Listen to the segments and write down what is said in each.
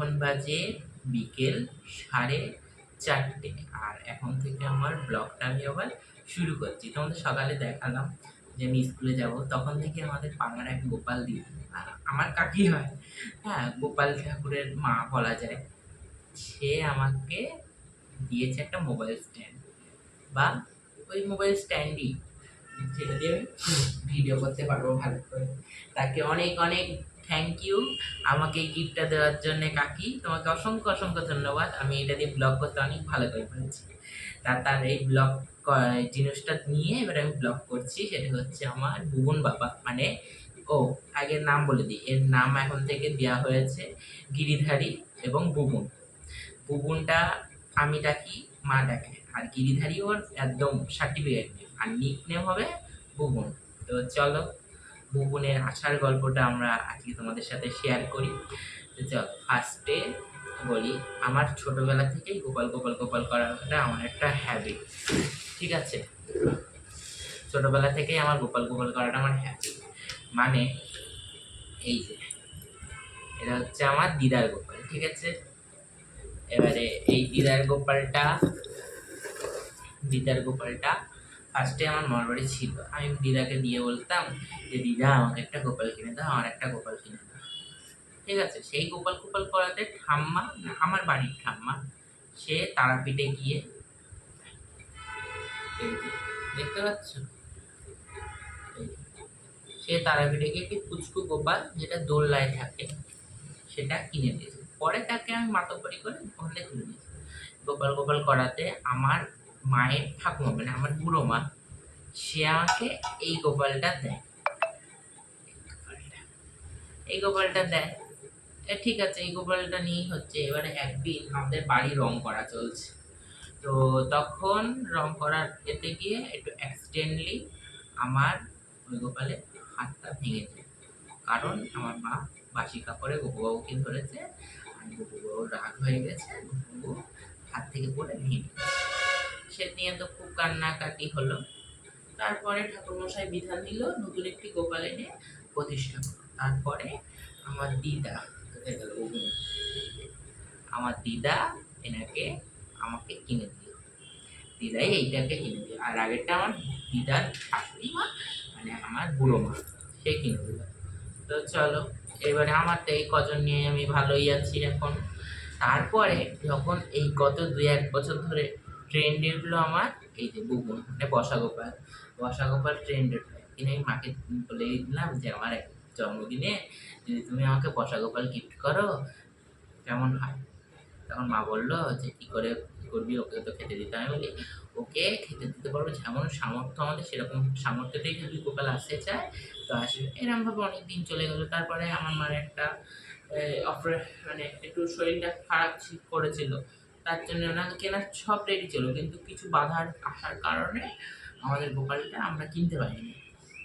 এখন বাজে বিকেল সাড়ে চারটে। আর এখন থেকে আমার ব্লগটা আমি আবার শুরু করছি। তোমাদের সকালে দেখালাম যে আমি স্কুলে যাব, তখন থেকে আমাদের পাড়ার এক গোপাল আর আমার কাকি হয়। হ্যাঁ গোপাল ঠাকুরের মা বলা যায়। সে আমাকে দিয়েছে একটা মোবাইল স্ট্যান্ড বা ওই মোবাইল স্ট্যান্ডই। যেটা দিয়ে ভিডিও করতে পারব ভালো করে। তাকে অনেক অনেক থ্যাংক ইউ আমাকে এই গিফটটা দেওয়ার জন্য কাকি, তোমাকে অসংখ্য অসংখ্য ধন্যবাদ। আমি এটা দিয়ে ব্লগ করতে অনেক ভালো করে পেরেছি তা তার এই ব্লগ জিনিসটা নিয়ে এবার আমি ব্লগ করছি। সেটা হচ্ছে আমার ভুবন বাবা। মানে ও, আগের নাম বলে দিই। এর নাম এখন থেকে দেওয়া হয়েছে গিরিধারী এবং বুবুন। বুবুনটা আমি ডাকি, মা ডাকে। আর গিরিধারী ওর একদম সার্টিফিকেট আর নিক নেম হবে বুবুন। তো চলো বুবুনের আসার গল্পটা আমরা আজকে তোমাদের সাথে শেয়ার করি। চল ফার্স্টে বলি, আমার ছোটবেলা থেকেই গোপাল গোপাল গোপাল করাটা আমার একটা হ্যাবিট ঠিক আছে? ছোটবেলা থেকেই আমার গোপাল গোপাল করাটা আমার হ্যাবিট মানে এই যে, এটা হচ্ছে আমার দিদার গোপাল, ঠিক আছে? এবারে এই দিদার গোপালটা দিদার গোপালটা ফার্স্টে আমার মামার বাড়ি ছিল। আমি দিদাকে দিয়ে বলতাম যে, দিদা, আমাকে একটা গোপাল কিনে দাও, আমার একটা গোপাল কিনে দাও। ঠিক আছে? সেই গোপাল গোপাল করাতে ঠাম্মা, আমার বাড়ির ঠাম্মা, সে তারাপীঠে গিয়ে দেখতে পাচ্ছ? সে তারাপীঠে গিয়ে একটি পুচকু গোপাল যেটা দোলনায় থাকে, সেটা কিনে দিয়েছে। পরে তাকে আমি মাতব্বরি করে ওখানে তুলে দিয়েছি গোপাল গোপাল করাতে আমার মায়ের ঠাকুমা মানে আমার বুড়ো মা সে আমাকে এই গোপালটা দেয়। এই গোপালটা দেয়। ঠিক আছে, এই গোপালটা নিয়েই হচ্ছে এবারে একদিন আমাদের বাড়ি রং করা চলছে। তো তখন রং করার এতে গিয়ে একটু অ্যাক্সিডেন্টলি আমার ওই গোপালে হাতটা ভেঙে যায়। কারণ আমার মা বাসি কাপড়ে গোপুবাবুকে ধরেছে, আর গোপুবাবু রাগ হয়ে গেছে, গোপুবাবু হাত থেকে পড়ে ভেঙে গেছে। সে নিয়ে তো খুব কান্নাকাটি হলো। তারপরে ঠাকুরমশাই বিধান দিল, নতুন একটি গোপাল এনে প্রতিষ্ঠা তারপরে আমার দিদা? আমার দিদা এনাকে আমাকে কিনে দিল। দিদাই এইটাকে কিনে দিল। আর আগেরটা আমার দিদার শাশুড়ি মানে আমার বুড়ো মা, সে কিনে দিল। তো চলো, এবারে আমার তো এই কজন নিয়ে আমি ভালোই আছি এখন। তারপরে যখন এই গত দুই এক বছর ধরে ট্রেন্ড হলো আমার এই যে বুবুন মানে বসা গোপাল বসা গোপাল ট্রেন্ড উঠল কিনে আমি মাকে বলে দিলাম যে, আমার এক জন্মদিনে যদি তুমি আমাকে বসা গোপাল গিফট করো, কেমন হয়? তখন মা বলল যে, কী করে করবি? ওকে তো খেতে দিতে আমি বলি, ওকে খেতে দিতে পারব, যেমন সামর্থ্য আমাদের সেরকম সামর্থ্যতেই যদি গোপাল আসতে চায়, তো আসবে। এরমভাবে অনেক দিন চলে গেলো। তারপরে আমার মার একটা অপারে মানে একটু শরীরটা খারাপ ছিল- করেছিল। তার জন্য ওনাকে কেনার সব রেডি ছিল, কিন্তু কিছু বাধার আসার কারণে আমাদের গোপালটা আমরা কিনতে পারিনি।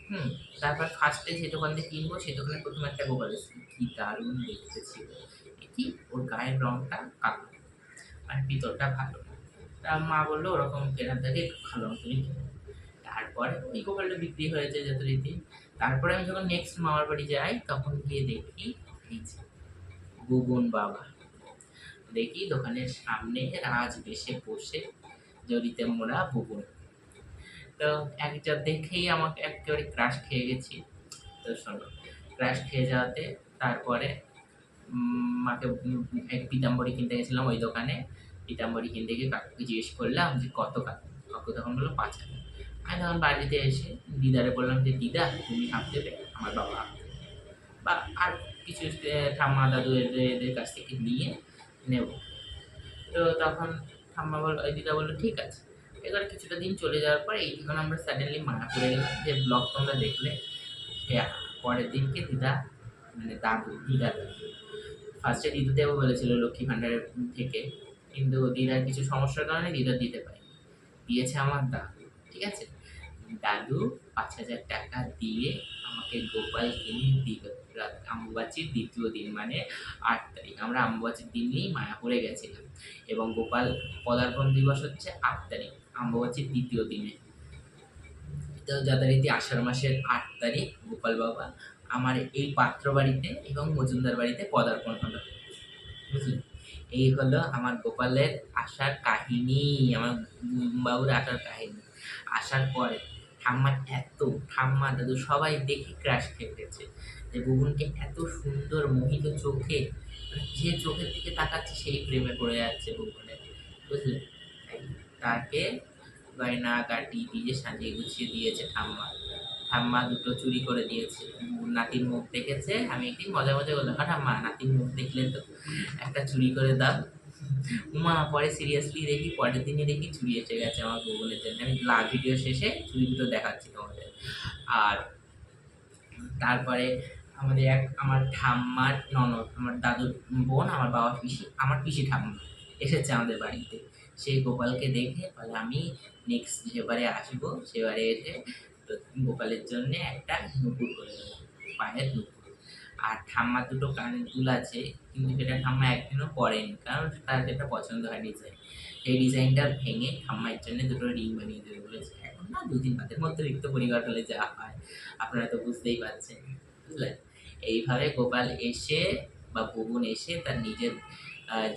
হুম, তারপর ফার্স্টে যে দোকান থেকে কিনবো সেই দোকানে প্রথম একটা গোপাল এসেছিল কি দারুণ দেখতে ছিল। কি? ওর গায়ের রংটা কালো আর ভিতরটা ভালো। তা মা বলল, ওরকম কেনার থেকে একটু ভালো মতনই তারপরে ওই গোপালটা বিক্রি হয়েছে যথারীতি তারপরে আমি যখন নেক্সট মামার বাড়ি যাই, তখন গিয়ে দেখি বুবন বাবা। দেখি দোকানের সামনে রাজ বেশে বসে জড়িতে মোড়া বুবন তো একটা দেখেই আমাকে একেবারে ক্রাশ খেয়ে গেছি। তো শোনো ক্রাশ খেয়ে যাওয়াতে তারপরে মাকে এক পিতাম্বরী কিনতে গেছিলাম ওই দোকানে। পিতাম্বরী কিনতে গিয়ে কাকুকে জিজ্ঞেস করলাম যে, কত কাকু? কাকু তখন বলল, পাঁচ হাজার আমি তখন বাড়িতে এসে দিদারে বললাম যে, দিদা, তুমি হাত দেবে, আমার বাবা দেবে। বা আর কিছু ঠাম্মা দাদু এদের কাছ থেকে নিয়ে নেব। তো তখন ঠাম্মা বলল দিদা বলল, ঠিক আছে। এবার কিছুটা দিন চলে যাওয়ার পর এই যখন আমরা সাডেনলি মানা করে গেলাম যে ব্লগ তোমরা দেখলে পরের দিনকে দিদা মানে দাদু, দিদা ফার্স্টে দিদা দেবো বলেছিল লক্ষ্মী ভাণ্ডারের থেকে, কিন্তু দিদার কিছু সমস্যার কারণে দিদা দিতে পারেনি। দিয়েছে আমার দাদু, ঠিক আছে? দাদু পাঁচ হাজার টাকা দিয়ে আমাকে গোপাল কিনে দিল। আম্বুবাচির দ্বিতীয় দিন মানে আট তারিখ। আমরা আম্বুবাচির দিনেই মায়াপুরে গেছিলাম। এবং গোপাল পদার্পণ দিবস হচ্ছে আট তারিখ, আম্বুবাচির দ্বিতীয় দিনে। তো যথারীতি আষাঢ় মাসের আট তারিখ গোপাল বাবা আমার এই পাত্র বাড়িতে এবং মজুমদার বাড়িতে পদার্পণ হলো। বুঝলি? এই হলো আমার গোপালের আসার কাহিনী, আমার বাবুর আসার কাহিনী। আসার পরে ঠাম্মার এত, ঠাম্মা, দাদু সবাই দেখে ক্রাশ খেয়ে গেছে যে বুবুনকে এত সুন্দর মোহিত চোখে মানে যে চোখের দিকে তাকাচ্ছে সেই প্রেমে পড়ে যাচ্ছে বুবুনের। বুঝলে? তাকে গয়না কাটি দিয়ে সাজিয়ে গুছিয়ে দিয়েছে ঠাম্মা। ঠাম্মা দুটো চুরি করে দিয়েছে। নাতির মুখ দেখেছে? আমি একদিন মজা মজা বললাম "আ ঠাম্মা, নাতির মুখ দেখলে তো? একটা চুরি করে দাও। উমা পরে সিরিয়াসলি দেখি, পরের দিনে দেখি চুরি এসে গেছে আমার গুগলের জন্য। আমি লাভ ভিডিও শেষে চুরি দুটো দেখাচ্ছি তোমাদের। আর তারপরে আমাদের এক, আমার ঠাম্মার ননদ, আমার দাদুর বোন, আমার বাবা পিসি, আমার পিসি ঠাম্মা এসেছে আমাদের বাড়িতে। সেই গোপালকে দেখে বলে, আমি নেক্সট যেবারে আসব, সেবারে এসে গোপালের জন্য একটা নুপুর করে দেবো, পায়ের নুপুর। আর ঠাম্মার দুটো কানের দুল আছে, কিন্তু সেটা ঠাম্মা একদিনও পরেনি, কারণ তার যেটা পছন্দ হয় ডিজাইন সেই ডিজাইনটা ভেঙে ঠাম্মার জন্য দুটো রিং বানিয়ে দেবে বলেছে। এখন না, দুদিন বাদের মধ্যবিত্ত পরিবার হলে যা হয়, আপনারা তো বুঝতেই পারছেন, বুঝলেন? এইভাবে গোপাল এসে বা ভুবন এসে তার নিজের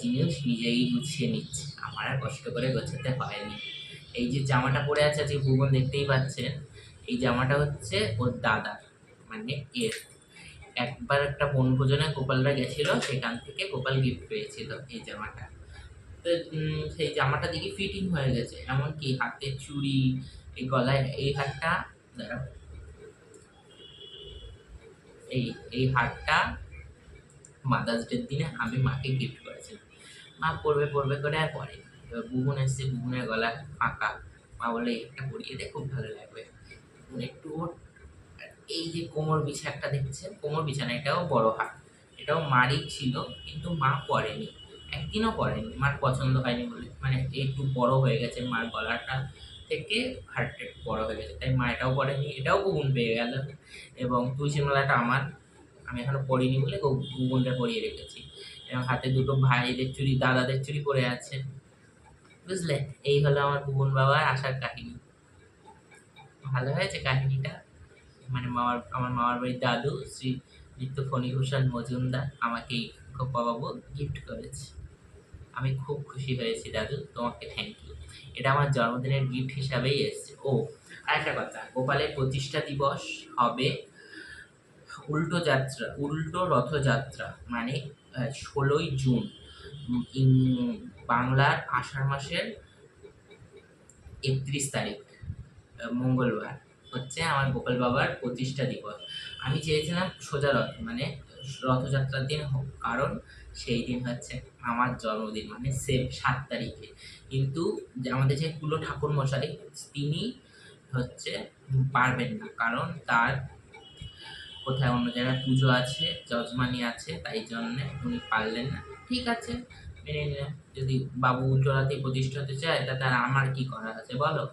জিনিস নিজেই গুছিয়ে নিচ্ছে। আমার আর কষ্ট করে গোছাতে হয়নি। এই যে জামাটা পরে আছে যে ভুবন দেখতেই পাচ্ছেন, এই জামাটা হচ্ছে ওর দাদার মানে এর। একবার একটা বনভোজনে গোপালরা গেছিল, সেখান থেকে গোপাল গিফট পেয়েছিল এই জামাটা। তো সেই জামাটা দেখি ফিটিং হয়ে গেছে, এমনকি হাতের চুড়ি, এই গলায়, এই হারটা, দাঁড়াও। এই এই হারটা মাদার্স ডের দিনে আমি মাকে গিফট করেছিলাম। মা পড়বে পড়বে করে আর পরে বুবুন এসছে, বুবুনের গলা ফাঁকা। মা বলে একটা পরিয়ে দে, খুব ভালো লাগবে। একটু এই যে কোমর বিছানাটা দেখছেন? কোমর বিছানা এটাও বড় হাট এটাও মারই ছিল, কিন্তু মা পরেনি। একদিনও পরেনি, মার পছন্দ হয়নি বলে। মানে একটু বড় হয়ে গেছে মার গলাটা থেকে একটু বড় হয়ে গেছে। তাই মা এটাও পরেনি, এটাও গুগুন পেয়ে গেল। এবং তুলসী মালাটা আমার, আমি এখনও পরিনি বলে গুগুনটা পরিয়ে রেখেছি। এবং হাতে দুটো ভাইদের চুড়ি, দাদাদের চুড়ি পরে আছে। বুঝলে? এই হলো আমার গুগুন বাবার আসার কাহিনী। ভালো হয়েছে কাহিনীটা? মানে মামার, আমার মামার বাড়ির দাদু, শ্রী নিত্য ফণিভূষণ মজুমদার আমাকে এই বাবু গিফট করেছে। আমি খুব খুশি হয়েছি দাদু, তোমাকে থ্যাংক ইউ এটা আমার জন্মদিনের গিফট হিসাবেই এসেছে। ও, আরেকটা কথা, গোপালের প্রতিষ্ঠা দিবস হবে উল্টো যাত্রা, উল্টো রথযাত্রা মানে ষোলোই জুন বাংলার আষাঢ় মাসের একত্রিশ তারিখ মঙ্গলবার। হচ্ছে আমার গোপাল বাবার প্রতিষ্ঠা দিবস। আমি চেয়েছিলাম সোজা রথ মানে রথযাত্রার দিন হোক, কারণ সেই দিন হচ্ছে আমার জন্মদিন মানে সেভ সাত তারিখে। কিন্তু আমাদের যে কুলো ঠাকুর মশাই তিনি হচ্ছে পারবেন না, কারণ তার কোথায় অন্য জায়গায় পুজো আছে যজমানি আছে, তাই জন্যে উনি পারলেন না। ঠিক আছে, মেনে নিলাম। যদি বাবু উল্টোরাতে প্রতিষ্ঠা হতে চায় তাতে আর আমার কি করা আছে বলো?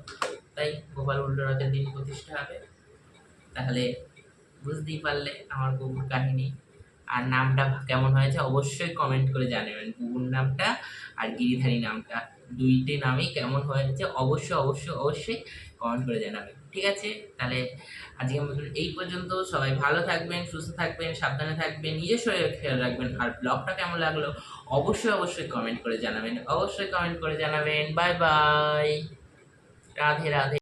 তাই গোপাল উল্টোরাতের দিন প্রতিষ্ঠা হবে। তাহলে বুঝতেই পারলে আমার বুবুর কাহিনী। আর নামটা কেমন হয়েছে অবশ্যই কমেন্ট করে জানাবেন। বুবুর নামটা আর গিরিধারী নামটা দুইটি নামই কেমন হয়েছে অবশ্যই অবশ্যই অবশ্যই কমেন্ট করে জানাবেন। ঠিক আছে? তাহলে মতন এই পর্যন্ত। সবাই ভালো থাকবেন, সুস্থ থাকবেন, সাবধানে থাকবেন, নিজের শরীরের খেয়াল রাখবেন। আর ব্লগটা কেমন লাগল অবশ্যই অবশ্যই কমেন্ট করে জানাবেন। অবশ্যই কমেন্ট করে জানাবেন। Bye bye Radhe thì